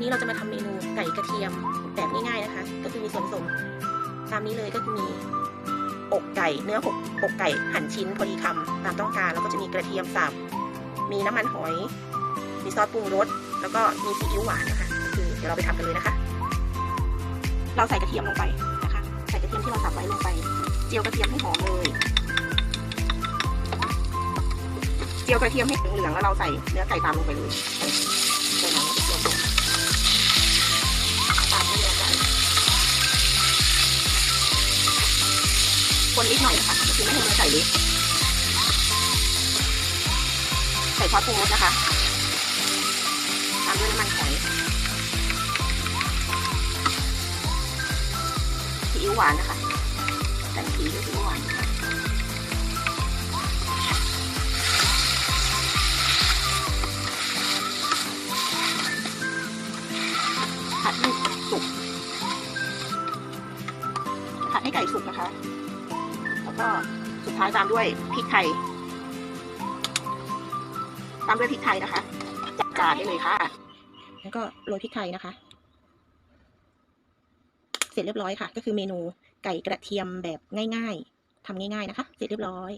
วันนี้เราจะมาทำเมนูไก่กระเทียมแบบง่ายๆนะคะ ก็คือมีส่วนผสมตามนี้เลยก็คือมีอกไก่เนื้ออกอกไก่หั่นชิ้นพอดีคำตามต้องการแล้วก็จะมีกระเทียมสับมีน้ำมันหอย มีซอสปรุงรสแล้วก็มีซีอิ๊วหวานนะคะก็คือเดี๋ยวเราไปทำกันเลยนะคะ เราใส่กระเทียมลงไปนะคะ ใส่กระเทียมที่เราสับไว้ลงไป เจียวกระเทียมให้หอมเลยเจียวกระเทียมให้เหลืองๆแล้วเราใส่เนื้อไก่ตามลงไปเลย คนนิดหน่อยนะคะคือไม่ให้เนื้อไก่เละใส่ซอสปรุงรสนะคะ ตามด้วยน้ำมันหอยซีอิ๊วหวานนะคะใส่สีด้วซีอิ๊วหวานผัดให้สุกผัดให้ไก่สุกนะคะ ก็สุดท้ายตามด้วยพริกไทย ตามด้วยพริกไทยนะคะจัดจานได้เลยค่ะ แล้วก็โรยพริกไทยนะคะ เสร็จเรียบร้อยค่ะ ก็คือเมนูไก่กระเทียมแบบง่าย ๆทำง่าย ๆ นะคะ เสร็จเรียบร้อย